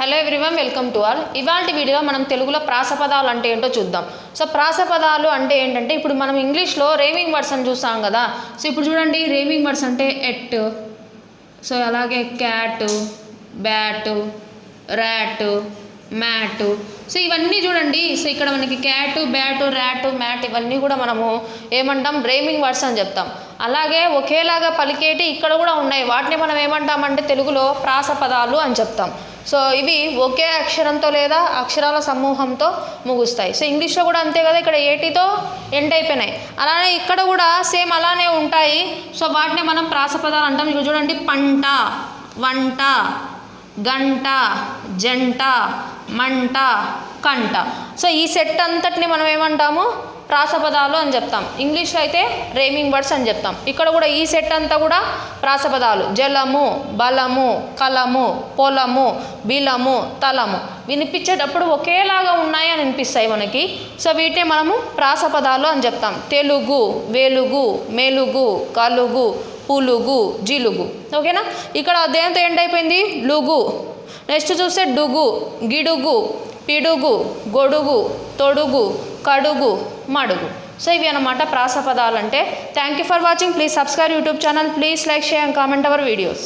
Hello everyone welcome to all ఇవాళ వీడియోలో మనం తెలుగులో ప్రాసపదాలు అంటే ఏంటో చూద్దాం. సో ప్రాసపదాలు అంటే ఏంటంటే ఇప్పుడు మనం ఇంగ్లీష్లో రేమింగ్ వర్డ్స్ అని చూస్తాం కదా. సో ఇప్పుడు చూడండి రేమింగ్ వర్డ్స్ అంటే ఎట్. సో అలాగే cat bat rat mat. So ఇవన్నీ చూడండి. సో ఇక్కడ మనకి క్యాట్ బ్యాట్ ర్యాట్ మ్యాట్ ఇవన్నీ కూడా మనము ఏమంటాం? రేమింగ్ వర్డ్స్ అని చెప్తాం. అలాగే ఒకేలాగా పలికేటి ఇక్కడ కూడా ఉన్నాయి. వాటిని మనం ఏమంటామంటే తెలుగులో ప్రాసపదాలు అని చెప్తాం. సో ఇవి ఒకే అక్షరంతో లేదా అక్షరాల సమూహంతో ముగుస్తాయి. సో ఇంగ్లీష్లో కూడా అంతే కదా ఇక్కడ ఏటీతో ఎండ్ అయిపోయినాయి. అలానే ఇక్కడ కూడా సేమ్ అలానే ఉంటాయి. సో వాటిని మనం ప్రాసపదాలు అంటాం. ఇక్కడ చూడండి పంట వంట. గంట జంట మంట కంట. సో ఈ సెట్ అంతటిని మనం ఏమంటాము? ప్రాసపదాలు అని చెప్తాం. ఇంగ్లీష్లో అయితే రేమింగ్ వర్డ్స్ అని చెప్తాం. ఇక్కడ కూడా ఈ సెట్ అంతా కూడా ప్రాసపదాలు. జలము బలము కలము పొలము బిలము తలము. వినిపించేటప్పుడు ఒకేలాగా ఉన్నాయి అని అనిపిస్తాయి మనకి. సో వీటిని మనము ప్రాసపదాలు అని చెప్తాం. తెలుగు వెలుగు మెలుగు కలుగు పులుగు జిలుగు ఓకేనా? ఇక్కడ దేంతో ఎండ్ అయిపోయింది? లుగు. నెక్స్ట్ చూస్తే డుగు గిడుగు పిడుగు గొడుగు తొడుగు కడుగు మడుగు. సో ఇవి అనమాట ప్రాస అంటే thank you for watching please subscribe YouTube channel please like share and comment our videos